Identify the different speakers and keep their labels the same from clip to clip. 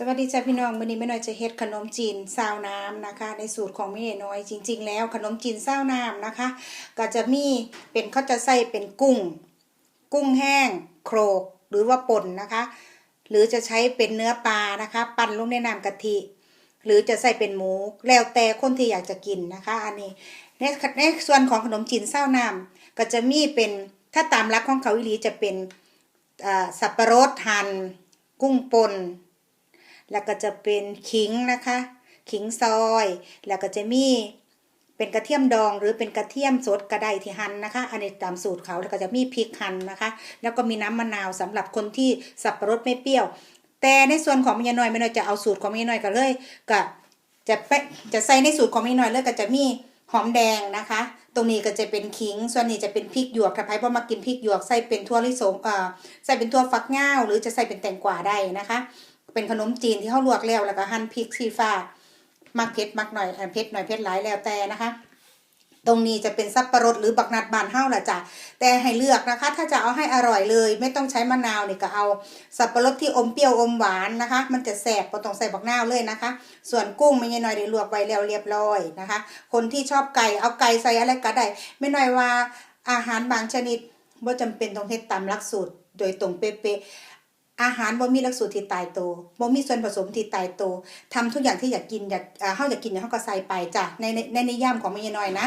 Speaker 1: สวัสดีจ้าพี่น้องวันนี้แม่น้อยจะเฮ็ดขนมจีนซาวน้ำนะคะ ในสูตรของแม่น้อยจริง ๆ แล้ว ขนมจีนซาวน้ำนะคะ ก็จะมีเป็นเขาจะใส่เป็นกุ้ง กุ้งแห้ง โครกหรือว่าป่นนะคะ หรือจะใช้เป็นเนื้อปลานะคะ ปั่นลงในน้ำกะทิ หรือจะใส่เป็นหมูแล้วแต่คนที่อยากจะกินนะคะ อันนี้ในในส่วนของขนมจีนซาวน้ำก็จะมีเป็นถ้าตามรักของเขาวิลีจะเป็นสับปะรดหั่นกุ้งป่น แล้วก็จะเป็นขิงนะคะ ขิงซอย แล้วก็จะมีเป็นกระเทียมดองหรือเป็นกระเทียมสดกระไดที่หั่นนะคะ อันนี้ตามสูตรเขาแล้วก็จะมีพริกหั่นนะคะ แล้วก็มีน้ำมะนาวสำหรับคนที่สับปะรดไม่เปรี้ยว แต่ในส่วนของแม่น้อยแม่น้อยจะเอาสูตรของแม่น้อยก็เลยก็จะไปจะใส่ในสูตรของแม่น้อยเลยก็จะมีหอมแดงนะคะ ตรงนี้ก็จะเป็นขิง ส่วนนี้จะเป็นพริกหยวกถ้าใครบ่มากินพริกหยวกใส่เป็นทั่วลิสงเอ่อใส่เป็นทั่วฟักง่าวหรือจะใส่เป็นแตงกวาได้นะคะ เป็นขนมจีนที่เขาลวกแล้วแล้วก็หั่นพริกชี้ฟ้ามักเผ็ดมักหน่อยเผ็ดหน่อยเผ็ดหลายแล้วแต่นะคะตรงนี้จะเป็นสับปะรดหรือบักนัดบานเฮ้าแหละจ้ะแต่ให้เลือกนะคะ ถ้าจะเอาให้อร่อยเลย ไม่ต้องใช้มะนาวนี่ก็เอาสับปะรดที่อมเปรี้ยวอมหวานนะคะ มันจะแสบก็ต้องใส่บักนาวเลยนะคะ ส่วนกุ้งไม่ใช่น้อยได้ลวกไว้แล้วเรียบร้อยนะคะ คนที่ชอบไก่เอาไก่ใส่อะไรก็ได้ไม่น้อยว่าอาหารบางชนิดบ่าจำเป็นต้องเฮ็ดตามหลักสูตร โดยตรงเป๊ะ อาหารบ่มีลักสูตรที่ตายตัวบ่มีส่วนผสมที่ตายตัวทำทุกอย่างที่อยากกินอยากอ่าเฮาอยากกินเนี่ยเฮาก็ใส่ไปจ้ะในในในนิยามของแม่ยน้อยนะ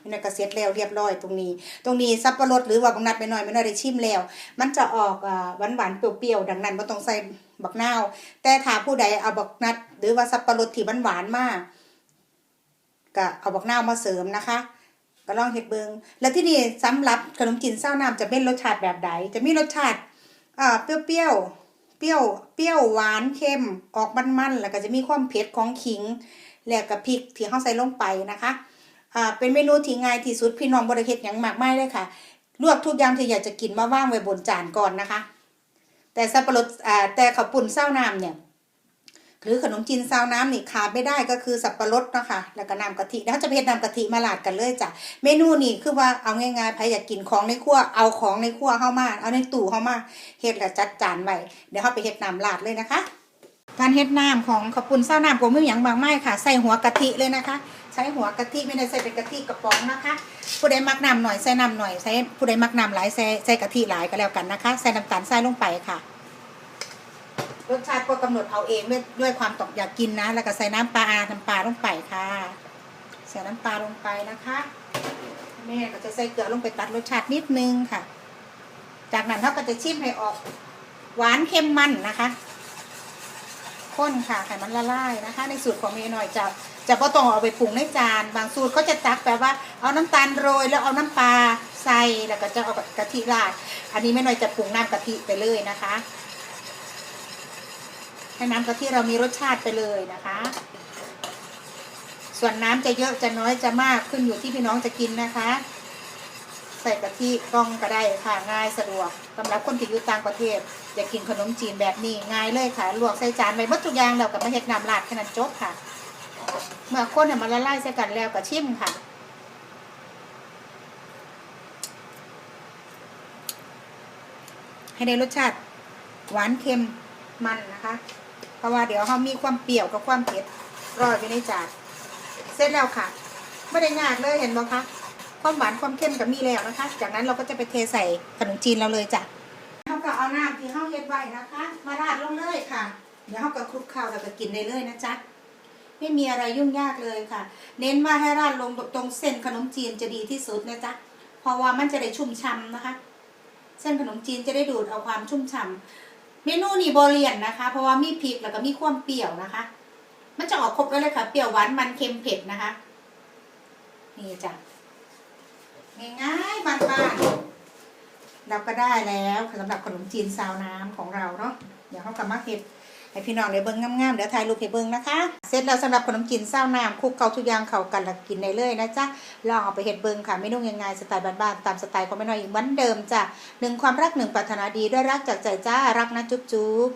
Speaker 1: แม่น้อยก็เสร็จแล้วเรียบร้อยตรงนี้ ตรงนี้สับปะรดหรือว่าบางนัดแม่น้อยแม่น้อยได้ชิมแล้ว มันจะออกอ่าหวานๆเปรี้ยวๆดังนั้นบ่ต้องใส่บักนาวแต่ถ้าผู้ใดเอาบักนัด หรือว่าสับปะรดที่หวานๆมากก็เอาบักนาวมาเสริมนะคะก็ลองเฮ็ดเบิงแล้วที่นี่สำหรับขนมจีนเศร้าน้ำจะเป็นรสชาติแบบใดจะมีรสชาติ อ่าเปรี้ยวๆเปรี้ยวเปรี้ยวหวานเค็มออกมันๆแล้วก็จะมีความเผ็ดของขิง แล้วก็พริกที่เขาใส่ลงไปนะคะอ่าเป็นเมนูที่ง่ายที่สุดพี่น้องบริเฮ็ดหยังมากมายเลยค่ะลวกทุกอย่างที่อยากจะกินมาว่างไว้บนจานก่อนนะคะ แต่สับปะรดอ่าแต่ข้าวปุ่นเส้าน้ำเนี่ย หรือขนมจีนซาวน้ำนี่ขาดไม่ได้ก็คือสับปะรดเนาะคะแล้วก็น้ำกะทิแล้วเขาจะไปเฮ็ดน้ำกะทิมาลาดกันเลยจ้ะเมนูนี่คือว่าเอาง่ายๆใครอยากกินของในครัวเอาของในครัวเข้ามาเอาในตู้เข้ามาเฮ็ดแล้วจัดจานไว้เดี๋ยวเขาไปเฮ็ดน้ำลาดเลยนะคะ การเฮ็ดน้ำของข้าวปุ้นซาวน้ำก็ไม่มีอย่างมากมายค่ะ ใส่หัวกะทิเลยนะคะ ใช้หัวกะทิไม่ได้ใส่เป็นกะทิกระป๋องนะคะ ผู้ใดมักน้ำหน่อยใส่น้ำหน่อยใส่ผู้ใดมักน้ำหลายใส่ใส่กะทิหลายก็แล้วกันนะคะ ใส่น้ำตาลใส่ลงไปค่ะ รสชาติก็กำหนดเอาเองด้วยด้วยความตอกอยากกินนะ แล้วก็ใส่น้ำปลาอาน้ำปลาลงไปค่ะ ใส่น้ำปลาลงไปนะคะแม่ก็จะใส่เกลือลงไปตัดรสชาตินิดนึงค่ะ จากนั้นเขาก็จะชิมให้ออก หวานเค็มมันนะคะข้นค่ะให้มันละลายนะคะ ในสูตรของเมย์หน่อยจะจะพอต้องเอาไปปรุงในจาน บางสูตรเขาจะตักแบบว่าเอาน้ำตาลโรยแล้วเอาน้ำปลาใส่แล้วก็จะเอากะทิราด อันนี้แม่หน่อยจะปรุงน้ำกะทิไปเลยนะคะ ให้น้ำกะทิเรามีรสชาติไปเลยนะคะ ส่วนน้ำจะเยอะจะน้อยจะมากขึ้นอยู่ที่พี่น้องจะกินนะคะ ใส่กะทิกล้องก็ได้ค่ะง่ายสะดวกสำหรับคนที่อยู่ต่างประเทศอยากกินขนมจีนแบบนี้ง่ายเลยค่ะลวกใส่จานไว้หมดทุกอย่างแล้วกับมาเฮ็ดน้ำราดแค่นั้นจบค่ะ เมื่อคนเนี่ยมันละลายใส่กันแล้วก็ชิมค่ะให้ได้รสชาติหวานเค็มมันนะคะ เพราะว่าเดี๋ยวเขามีความเปรี้ยวกับความเผ็ดรออยู่ในจานเสร็จแล้วค่ะไม่ได้ยากเลยเห็นไหมคะความหวานความเค็มก็มีแล้วนะคะ จากนั้นเราก็จะไปเทใส่ขนมจีนเราเลยจ้ะเขาก็เอาน้ำที่เขาเฮ็ดไว้นะคะ มาราดลงเลยค่ะ เดี๋ยวเขาก็คลุกข้าวแล้วก็กินได้เลยนะจ๊ะไม่มีอะไรยุ่งยากเลยค่ะ เน้นว่าให้ราดลงตรงเส้นขนมจีนจะดีที่สุดนะจ๊ะเพราะว่ามันจะได้ชุ่มช่ำนะคะ เส้นขนมจีนจะได้ดูดเอาความชุ่มฉ่ำ เมนูนี้โบเลียนนะคะ เพราะว่ามีพริกแล้วก็มีความเปรี้ยวนะคะ มันจะออกครบเลยค่ะ เปรี้ยวหวานมันเค็มเผ็ดนะคะ นี่จ้ะง่ายๆบ้านๆเราก็ได้แล้วสำหรับขนมจีนซาวน้ำของเราเนาะเดี๋ยวเขากลับมาเห็ด ให้พี่น้องได้เบิ้งงามๆเดี๋ยวถ่ายรูปให้เบิ้งนะคะ เสร็จแล้วสำหรับขนมจีนซาน้ำคลุกเกาทุกอย่างเข้ากันแล้วกินได้เลยนะจ๊ะลองเอาไปเห็ดเบิ้งค่ะเมนูง่ายๆสไตล์บ้านๆตามสไตล์ของแม่น้อยอีกเหมือนเดิมจ้ะหนึ่งความรักหนึ่งปรารถนาดีด้วยรักจากใจจ้ารักนะจุ๊บๆ